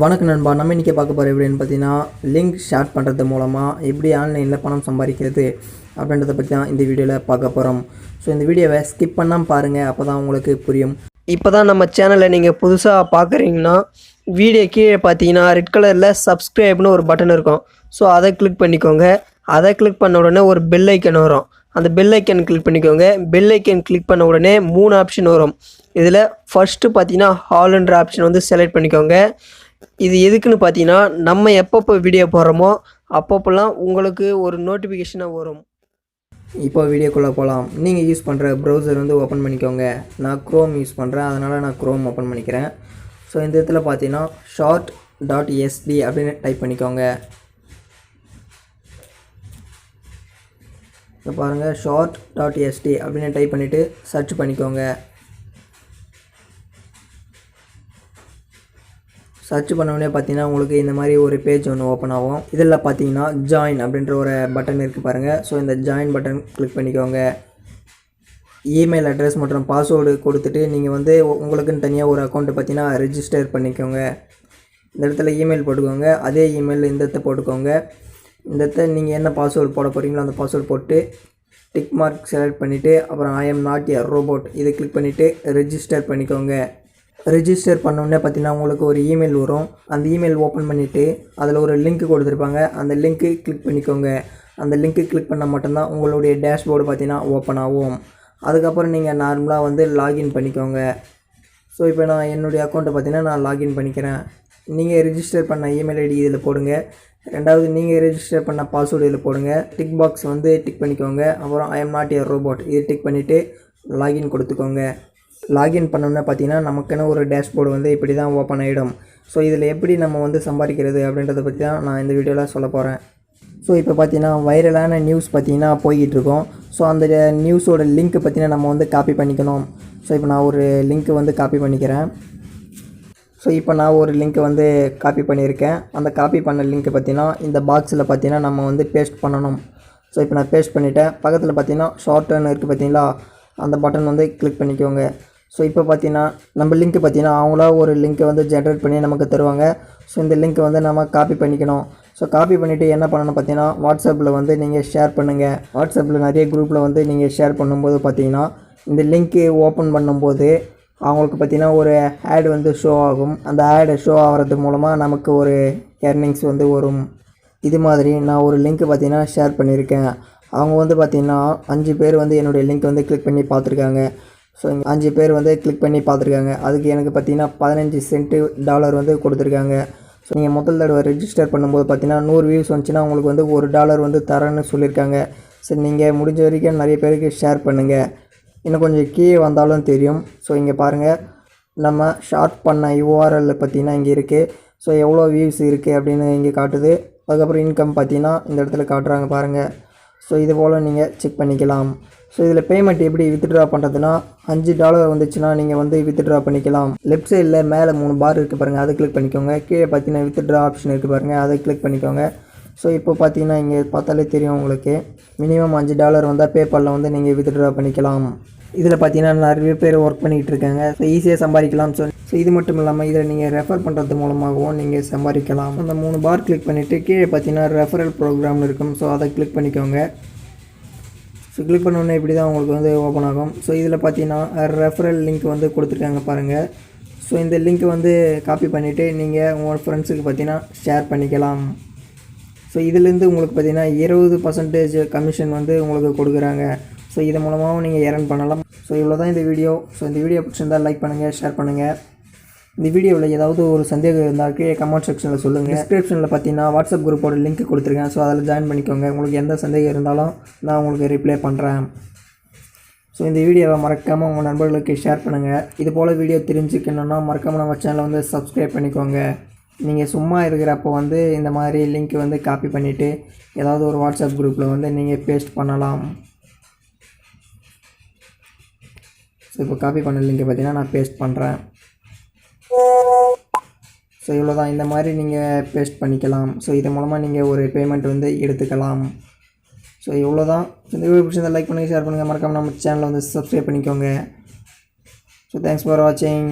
வணக்கம் நண்பா. நம்ம இன்றைக்கி பார்க்க போகிற எப்படின்னு பார்த்தீங்கன்னா லிங்க் ஷேர் பண்ணுறது மூலமாக எப்படி ஆன்லைனில் பணம் சம்பாதிக்கிறது அப்படின்றத பற்றி தான் இந்த வீடியோவில் பார்க்க போகிறோம் ஸோ இந்த வீடியோவை ஸ்கிப் பண்ணாமல் பாருங்கள் அப்போ தான் உங்களுக்கு புரியும். இப்போ தான் நம்ம சேனலை நீங்கள் புதுசாக பார்க்குறீங்கன்னா வீடியோ கீழே பார்த்தீங்கன்னா ரெட் கலரில் சப்ஸ்கிரைப்னு ஒரு பட்டன் இருக்கும். ஸோ அதை கிளிக் பண்ணிக்கோங்க. அதை கிளிக் பண்ண உடனே ஒரு பெல் ஐக்கன் வரும். அந்த பெல் ஐக்கன் கிளிக் பண்ணிக்கோங்க. பெல் ஐக்கன் கிளிக் பண்ண உடனே மூணு ஆப்ஷன் வரும். இதில் ஃபஸ்ட்டு பார்த்தீங்கன்னா ஹால்ன்ற ஆப்ஷன் வந்து செலக்ட் பண்ணிக்கோங்க. இது எதுக்குன்னு பார்த்தீங்கன்னா நம்ம எப்பப்போ வீடியோ போடுறோமோ அப்பப்போலாம் உங்களுக்கு ஒரு நோட்டிஃபிகேஷனாக வரும். இப்போ வீடியோக்குள்ளே போகலாம் நீங்கள் யூஸ் பண்ணுற ப்ரௌசர் வந்து ஓப்பன் பண்ணிக்கோங்க. நான் க்ரோம் யூஸ் பண்ணுறேன் அதனால் நான் க்ரோம் ஓப்பன் பண்ணிக்கிறேன். ஸோ இந்த இடத்துல பார்த்தீங்கன்னா ஷார்ட் டாட் எஸ்டி அப்படின்னு டைப் பண்ணிக்கோங்க. இப்போ பாருங்கள் ஷார்ட் டாட் எஸ்டி அப்படின்னு டைப் பண்ணிவிட்டு சர்ச் பண்ணிக்கோங்க. சர்ச் பண்ணோடனே பார்த்தீங்கன்னா உங்களுக்கு இந்த மாதிரி ஒரு பேஜ் ஒன்று ஓப்பன் ஆகும். இதில் பார்த்தீங்கன்னா ஜாயின் அப்படின்ற ஒரு பட்டன் இருக்குது பாருங்கள் ஸோ இந்த ஜாயின் பட்டன் கிளிக் பண்ணிக்கோங்க. இமெயில் அட்ரஸ் மற்றும் பாஸ்வேர்டு கொடுத்துட்டு நீங்கள் வந்து உங்களுக்குன்னு தனியாக ஒரு அக்கௌண்ட்டை பார்த்தீங்கன்னா ரெஜிஸ்டர் பண்ணிக்கோங்க. இந்த இடத்துல இமெயில் போட்டுக்கோங்க. அதே இமெயில் இந்த இடத்த போட்டுக்கோங்க. இந்த இடத்த நீங்கள் என்ன பாஸ்வேர்டு போட போகிறீங்களோ அந்த பாஸ்வேர்டு போட்டு டிக் மார்க் செலக்ட் பண்ணிவிட்டு அப்புறம் I am not a robot இதை கிளிக் பண்ணிவிட்டு ரெஜிஸ்டர் பண்ணிக்கோங்க. ரெஜிஸ்டர் உடனே பார்த்தீங்கன்னா உங்களுக்கு ஒரு இமெயில் வரும். அந்த இமெயில் ஓப்பன் பண்ணிவிட்டு அதில் ஒரு லிங்க் கொடுத்துருப்பாங்க. அந்த லிங்க்கு கிளிக் பண்ணிக்கோங்க. அந்த லிங்க்கு கிளிக் பண்ணால் மட்டும்தான் உங்களுடைய டேஷ்போர்டு பார்த்தீங்கன்னா ஓப்பன் ஆகும். அதுக்கப்புறம் நீங்கள் நார்மலாக வந்து லாகின் பண்ணிக்கோங்க. ஸோ இப்போ நான் என்னுடைய அக்கௌண்ட்டை பார்த்தீங்கன்னா நான் லாகின் பண்ணிக்கிறேன். நீங்கள் ரெஜிஸ்டர் பண்ண இமெயில் ஐடி இதில் போடுங்க. ரெண்டாவது நீங்கள் ரெஜிஸ்டர் பண்ண பாஸ்வேர்டு இதில் போடுங்க. டிக் பாக்ஸ் வந்து டிக் பண்ணிக்கோங்க. அப்புறம் I am not a robot இது டிக் பண்ணிவிட்டு லாகின் கொடுத்துக்கோங்க. லாகின் பண்ணோம்னா பார்த்தீங்கன்னா நமக்குன்னு ஒரு டேஷ்போர்டு வந்து இப்படி தான் ஓப்பன் ஆகிடும் ஸோ இதில் எப்படி நம்ம வந்து சம்பாதிக்கிறது அப்படின்றத பற்றி தான் நான் இந்த வீடியோவில் சொல்ல போகிறேன் ஸோ இப்போ பார்த்தீங்கன்னா வைரலான நியூஸ் பார்த்தீங்கன்னா போய்கிட்டுருக்கோம் ஸோ அந்த நியூஸோட லிங்க் பார்த்தீங்கன்னா நம்ம வந்து காப்பி பண்ணிக்கணும். ஸோ இப்போ நான் ஒரு லிங்க்கு வந்து காப்பி பண்ணிக்கிறேன். ஸோ இப்போ நான் ஒரு லிங்க்கை வந்து காப்பி பண்ணியிருக்கேன். அந்த காப்பி பண்ண லிங்க் பார்த்தீங்கன்னா இந்த பாக்ஸில் பார்த்தீங்கன்னா நம்ம வந்து பேஸ்ட் பண்ணணும். ஸோ இப்போ நான் பேஸ்ட் பண்ணிவிட்டேன் பக்கத்தில் பார்த்தீங்கன்னா ஷார்ட்னு இருக்குது பார்த்தீங்களா? அந்த பட்டன் வந்து கிளிக் பண்ணிக்கோங்க. ஸோ இப்போ பார்த்தீங்கன்னா நம்ம லிங்க் பார்த்தீங்கன்னா அவங்களா ஒரு லிங்க்கை வந்து ஜென்ரேட் பண்ணி நமக்கு தருவாங்க. ஸோ இந்த லிங்க்கை வந்து நம்ம காப்பி பண்ணிக்கணும். ஸோ காப்பி பண்ணிவிட்டு என்ன பண்ணணும் பார்த்தீங்கன்னா வாட்ஸ்அப்பில் வந்து நீங்கள் ஷேர் பண்ணுங்கள் வாட்ஸ்அப்பில் நிறைய குரூப்பில் வந்து நீங்கள் ஷேர் பண்ணும்போது பார்த்தீங்கன்னா இந்த லிங்க்கு ஓப்பன் பண்ணும்போது அவங்களுக்கு பார்த்தீங்கன்னா ஒரு ஆட் வந்து ஷோ ஆகும். அந்த ஆடு ஷோ ஆகிறது மூலமாக நமக்கு ஒரு ஏர்னிங்ஸ் வந்து வரும். இது மாதிரி நான் ஒரு லிங்க் பார்த்தீங்கன்னா ஷேர் பண்ணியிருக்கேன். அவங்க வந்து பார்த்தீங்கன்னா அஞ்சு பேர் வந்து என்னுடைய லிங்க் வந்து கிளிக் பண்ணி பார்த்துருக்காங்க ஸோ அஞ்சு பேர் வந்து கிளிக் பண்ணி பார்த்துருக்காங்க. அதுக்கு எனக்கு பார்த்தீங்கன்னா பதினஞ்சு சென்ட்டு டாலர் வந்து கொடுத்துருக்காங்க. ஸோ நீங்கள் முதல் தடவை ரெஜிஸ்டர் பண்ணும்போது பார்த்தீங்கன்னா நூறு வியூஸ் வந்துச்சுன்னா உங்களுக்கு வந்து ஒரு டாலர் வந்து தரேன்னு சொல்லியிருக்காங்க. சரி நீங்கள் முடிஞ்ச வரைக்கும் நிறைய பேருக்கு ஷேர் பண்ணுங்கள் இன்னும் கொஞ்சம் கீழே வந்தாலும் தெரியும். ஸோ இங்கே பாருங்கள் நம்ம ஷார்ட் பண்ண யூஆர்எல் பார்த்தீங்கன்னா இங்கே இருக்குது ஸோ எவ்வளோ வியூஸ் இருக்குது அப்படின்னு இங்கே காட்டுது. அதுக்கப்புறம் இன்கம் பார்த்தீங்கன்னா இந்த இடத்துல காட்டுறாங்க பாருங்கள் ஸோ இது போல் நீங்கள் செக் பண்ணிக்கலாம். ஸோ இதில் பேமெண்ட் எப்படி வித்ட்ரா பண்ணுறதுனா அஞ்சு டாலர் வந்துச்சுன்னா நீங்கள் வந்து வித்ட்ரா பண்ணிக்கலாம். லெஃப்ட் சைடில் மேலே மூணு பார் இருக்குது பாருங்கள் அதை கிளிக் பண்ணிக்கோங்க. கீழே பார்த்தீங்கன்னா வித்ட்ரா ஆப்ஷன் இருக்குது பாருங்கள் அதை கிளிக் பண்ணிக்கோங்க. ஸோ இப்போ பார்த்தீங்கன்னா இங்கே பார்த்தாலே தெரியும் உங்களுக்கு. மினிமம் அஞ்சு டாலர் வந்தால் பேபாலில் வந்து நீங்கள் வித்ட்ரா பண்ணிக்கலாம். இதில் பார்த்தீங்கன்னா நிறைய பேர் ஒர்க் பண்ணிகிட்டு இருக்காங்க. ஸோ ஈஸியாக சம்பாதிக்கலாம் ஸோ ஸோ இது மட்டும் இல்லாமல் இதில் நீங்கள் ரெஃபர் பண்ணுறது மூலமாகவும் நீங்கள் சம்பாதிக்கலாம். அந்த மூணு பார் கிளிக் பண்ணிவிட்டு கீழே பார்த்தீங்கன்னா ரெஃபரல் ப்ரோக்ராம்னு இருக்கும். ஸோ அதை கிளிக் பண்ணிக்கோங்க. ஸோ கிளிக் பண்ண உடனே இப்படி தான் உங்களுக்கு வந்து ஓப்பன் ஆகும். ஸோ இதில் பார்த்தீங்கன்னா ரெஃபரல் லிங்க் வந்து கொடுத்துருக்காங்க பாருங்கள் ஸோ இந்த லிங்க் வந்து காப்பி பண்ணிவிட்டு நீங்கள் உங்கள் ஃப்ரெண்ட்ஸுக்கு பார்த்தீங்கன்னா ஷேர் பண்ணிக்கலாம். ஸோ இதுலேருந்து உங்களுக்கு பார்த்தீங்கன்னா இருபது பர்சன்டேஜ் கமிஷன் வந்து உங்களுக்கு கொடுக்குறாங்க. ஸோ இது மூலமாகவும் நீங்கள் earn பண்ணலாம். ஸோ இவ்வளோ தான் இந்த வீடியோ ஸோ இந்த வீடியோ பிடிச்சிருந்தால் லைக் பண்ணுங்கள் ஷேர் பண்ணுங்கள் இந்த வீடியோவில் ஏதாவது ஒரு சந்தேகம் இருந்தால் கீழே கமெண்ட் செக்ஷனில் சொல்லுங்கள் டிஸ்கிரிப்ஷனில் பார்த்தீங்கன்னா வாட்ஸ்அப் குரூப்போட லிங்க் கொடுத்துருக்கேன். ஸோ அதில் ஜாயின் பண்ணிக்கோங்க. உங்களுக்கு எந்த சந்தேகம் இருந்தாலும் நான் உங்களுக்கு ரிப்ளை பண்ணுறேன் ஸோ இந்த வீடியோவை மறக்காமல் உங்கள் நண்பர்களுக்கு ஷேர் பண்ணுங்கள் இது போல் வீடியோ தெரிஞ்சுக்கணுன்னா மறக்காமல் நம்ம சேனலை வந்து சப்ஸ்கிரைப் பண்ணிக்கோங்க. நீங்கள் சும்மா இருக்கிறப்போ வந்து இந்த மாதிரி லிங்க் வந்து காப்பி பண்ணிவிட்டு ஏதாவது ஒரு வாட்ஸ்அப் குரூப்பில் வந்து நீங்கள் பேஸ்ட் பண்ணலாம். ஸோ இப்போ காப்பி பண்ண லிங்கை பார்த்தீங்கன்னா நான் பேஸ்ட் பண்ணுறேன் ஸோ இவ்வளோ தான் இந்த மாதிரி நீங்கள் பேஸ்ட் பண்ணிக்கலாம். ஸோ இது மூலமாக நீங்கள் ஒரு பேமெண்ட் வந்து எடுத்துக்கலாம். ஸோ இவ்வளோ தான் இந்த வீடியோ பிடிச்சிருந்தா லைக் பண்ணுங்கள் ஷேர் பண்ணுங்கள் மறக்காமல் நம்ம சேனலை வந்து சப்ஸ்கிரைப் பண்ணிக்கோங்க. ஸோ தேங்க்ஸ் ஃபார் வாட்சிங்